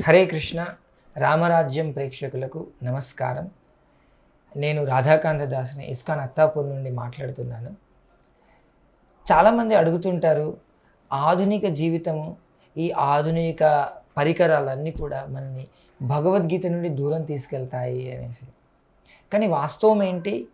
హరే కృష్ణ రామరాజ్యం ప్రేక్షకులకు నమస్కారం. నేను రాధాకాంత దాస్ని ఇస్కాన్ అత్తాపూర్ నుండి మాట్లాడుతున్నాను. చాలామంది అడుగుతుంటారు ఆధునిక జీవితము ఈ ఆధునిక పరికరాలన్నీ కూడా మనని భగవద్గీత నుండి దూరం తీసుకెళ్తాయి అనేసి. కానీ వాస్తవం ఏంటి?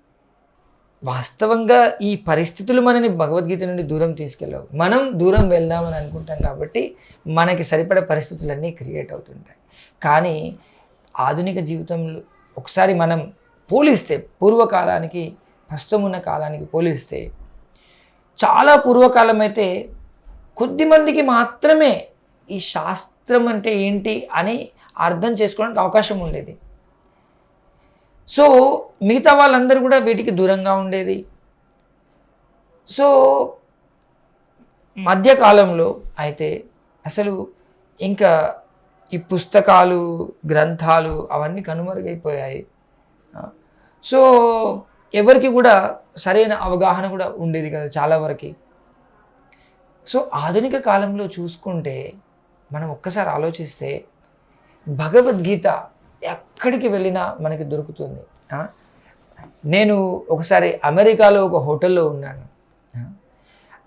వాస్తవంగా ఈ పరిస్థితులు మనని భగవద్గీత నుండి దూరం తీసుకెళ్ళవు. మనం దూరం వెళ్దామని అనుకుంటాం కాబట్టి మనకి సరిపడే పరిస్థితులన్నీ క్రియేట్ అవుతుంటాయి. కానీ ఆధునిక జీవితంలో ఒకసారి మనం పోలిస్తే పూర్వకాలానికి ప్రస్తుతం ఉన్న కాలానికి పోలిస్తే చాలా పూర్వకాలం అయితే కొద్దిమందికి మాత్రమే ఈ శాస్త్రం అంటే ఏంటి అని అర్థం చేసుకోవడానికి అవకాశం ఉండేది. సో మిగతా వాళ్ళందరూ కూడా వీటికి దూరంగా ఉండేది. సో మధ్యకాలంలో అయితే అసలు ఇంకా ఈ పుస్తకాలు గ్రంథాలు అవన్నీ కనుమరుగైపోయాయి. సో ఎవరికి కూడా సరైన అవగాహన కూడా ఉండేది కదా చాలా వరకు. సో ఆధునిక కాలంలో చూసుకుంటే మనం ఒక్కసారి ఆలోచిస్తే భగవద్గీత ఎక్కడికి వెళ్ళినా మనకి దొరుకుతుంది. నేను ఒకసారి అమెరికాలో ఒక హోటల్లో ఉన్నాను.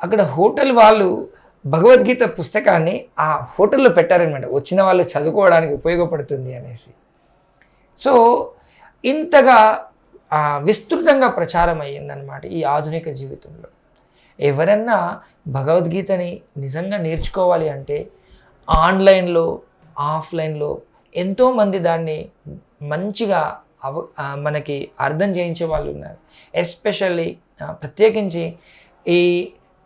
అక్కడ హోటల్ వాళ్ళు భగవద్గీత పుస్తకాన్ని ఆ హోటల్లో పెట్టారనమాట వచ్చిన వాళ్ళు చదువుకోవడానికి ఉపయోగపడుతుంది అనేసి. సో ఇంతగా విస్తృతంగా ప్రచారం అయ్యిందనమాట ఈ ఆధునిక జీవితంలో. ఎవరన్నా భగవద్గీతని నిజంగా నేర్చుకోవాలి అంటే ఆన్లైన్లో ఆఫ్లైన్లో ఎంతోమంది దాన్ని మంచిగా అవ మనకి అర్థం చేయించే వాళ్ళు ఉన్నారు. ఎస్పెషల్లీ ప్రత్యేకించి ఈ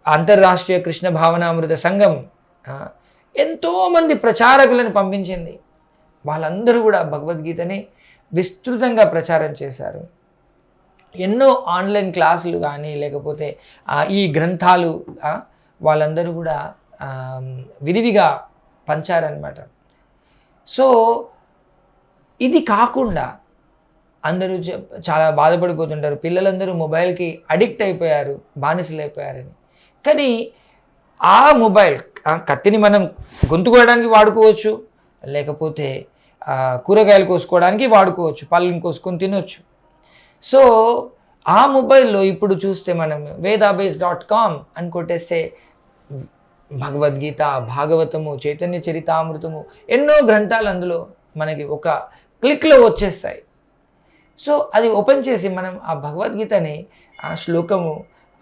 అంతర్రాష్ట్రీయ కృష్ణ భావనామృత సంఘం ఎంతోమంది ప్రచారకులను పంపించింది. వాళ్ళందరూ కూడా భగవద్గీతని విస్తృతంగా ప్రచారం చేశారు. ఎన్నో ఆన్లైన్ క్లాసులు కానీ లేకపోతే ఈ గ్రంథాలు వాళ్ళందరూ కూడా విరివిగా పంచారనమాట సో ఇది కాకుండా అందరూ చాలా బాధపడిపోతుంటారు. పిల్లలందరూ మొబైల్కి అడిక్ట్ అయిపోయారు బానిసలు అయిపోయారని కానీ ఆ మొబైల్ ఆ కత్తిని మనం గొంతు కోయడానికి వాడుకోవచ్చు లేకపోతే కూరగాయలు కోసుకోవడానికి వాడుకోవచ్చు పళ్ళని కోసుకొని తినొచ్చు. సో ఆ మొబైల్లో ఇప్పుడు చూస్తే మనం వేదాబేస్ డాట్ కామ్ అని కొట్టేస్తే భగవద్గీత భాగవతము చైతన్య చరితామృతము ఎన్నో గ్రంథాలు అందులో మనకి ఒక క్లిక్లో వచ్చేస్తాయి. సో అది ఓపెన్ చేసి మనం ఆ భగవద్గీతని ఆ శ్లోకము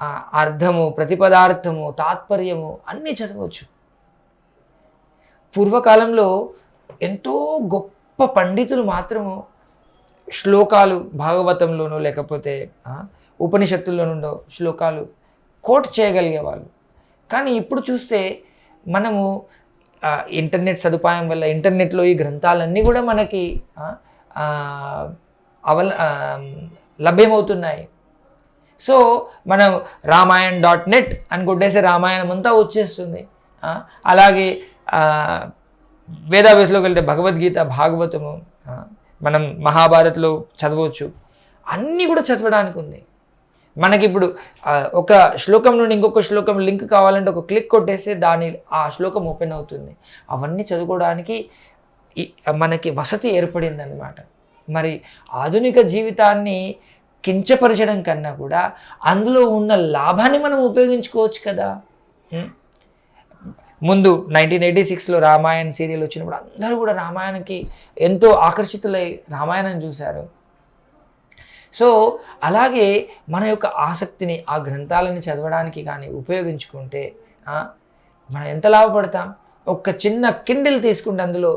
ఆ అర్థము ప్రతిపదార్థము తాత్పర్యము అన్నీ చదవచ్చు. పూర్వకాలంలో ఎంతో గొప్ప పండితులు మాత్రము శ్లోకాలు భాగవతంలోనో లేకపోతే ఉపనిషత్తుల్లోనుండో శ్లోకాలు కోట్ చేయగలిగేవాళ్ళు. కానీ ఇప్పుడు చూస్తే మనము ఇంటర్నెట్ సదుపాయం వల్ల ఇంటర్నెట్లో ఈ గ్రంథాలన్నీ కూడా మనకి అవల లభ్యమవుతున్నాయి. సో మనం రామాయణ్ డాట్ నెట్ అని కొట్టేసి రామాయణం అంతా వచ్చేస్తుంది. అలాగే వేదాభ్యాసలోకి వెళ్తే భగవద్గీత భాగవతము మనం మహాభారత్లో చదవచ్చు. అన్నీ కూడా చదవడానికి ఉంది మనకి ఇప్పుడు ఒక శ్లోకం నుండి ఇంకొక శ్లోకం లింక్ కావాలంటే ఒక క్లిక్ కొట్టేస్తే దాని ఆ శ్లోకం ఓపెన్ అవుతుంది. అవన్నీ చదువుకోవడానికి మనకి వసతి ఏర్పడిందనమాట మరి ఆధునిక జీవితాన్ని కించపరచడం కన్నా కూడా అందులో ఉన్న లాభాన్ని మనం ఉపయోగించుకోవచ్చు కదా. ముందు నైన్టీన్ ఎయిటీ సిక్స్లో రామాయణ సీరియల్ వచ్చినప్పుడు అందరూ కూడా రామాయణకి ఎంతో ఆకర్షితులై రామాయణం చూశారు. సో అలాగే మన యొక్క ఆసక్తిని ఆ గ్రంథాలని చదవడానికి కానీ ఉపయోగించుకుంటే మనం ఎంత లాభపడతాం? ఒక చిన్న కిండిల్ తీసుకుంటే అందులో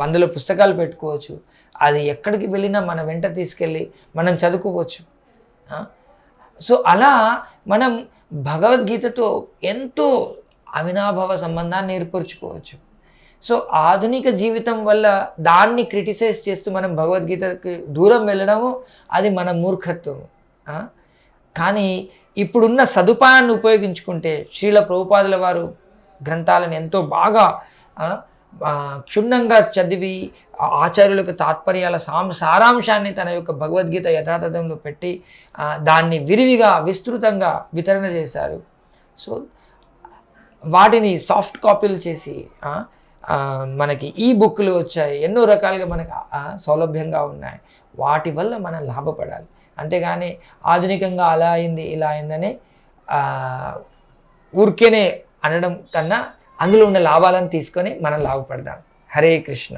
వందల పుస్తకాలు పెట్టుకోవచ్చు. అది ఎక్కడికి వెళ్ళినా మన వెంట తీసుకెళ్ళి మనం చదువుకోవచ్చు. సో అలా మనం భగవద్గీతతో ఎంతో అవినాభావ సంబంధాన్ని ఏర్పరచుకోవచ్చు. సో ఆధునిక జీవితం వల్ల దాన్ని క్రిటిసైజ్ చేస్తూ మనం భగవద్గీతకి దూరం వెళ్ళడము అది మన మూర్ఖత్వము కానీ ఇప్పుడున్న సదుపాయాన్ని ఉపయోగించుకుంటే శ్రీల ప్రభుపాదుల వారు గ్రంథాలను ఎంతో బాగా క్షుణ్ణంగా చదివి ఆచార్యులకు తాత్పర్యాల సాం సారాంశాన్ని తన యొక్క భగవద్గీత యథాతథంలో పెట్టి దాన్ని విరివిగా విస్తృతంగా వితరణ చేశారు. సో వాటిని సాఫ్ట్ కాపీలు చేసి మనకి ఈ బుక్లు వచ్చాయి. ఎన్నో రకాలుగా మనకు సౌలభ్యంగా ఉన్నాయి. వాటి వల్ల మనం లాభపడాలి. అంతేగాని ఆధునికంగా అలా అయింది ఇలా అయిందని ఊరికేనే అనడం కన్నా అందులో ఉన్న లాభాలను తీసుకొని మనం లాభపడదాం. హరే కృష్ణ.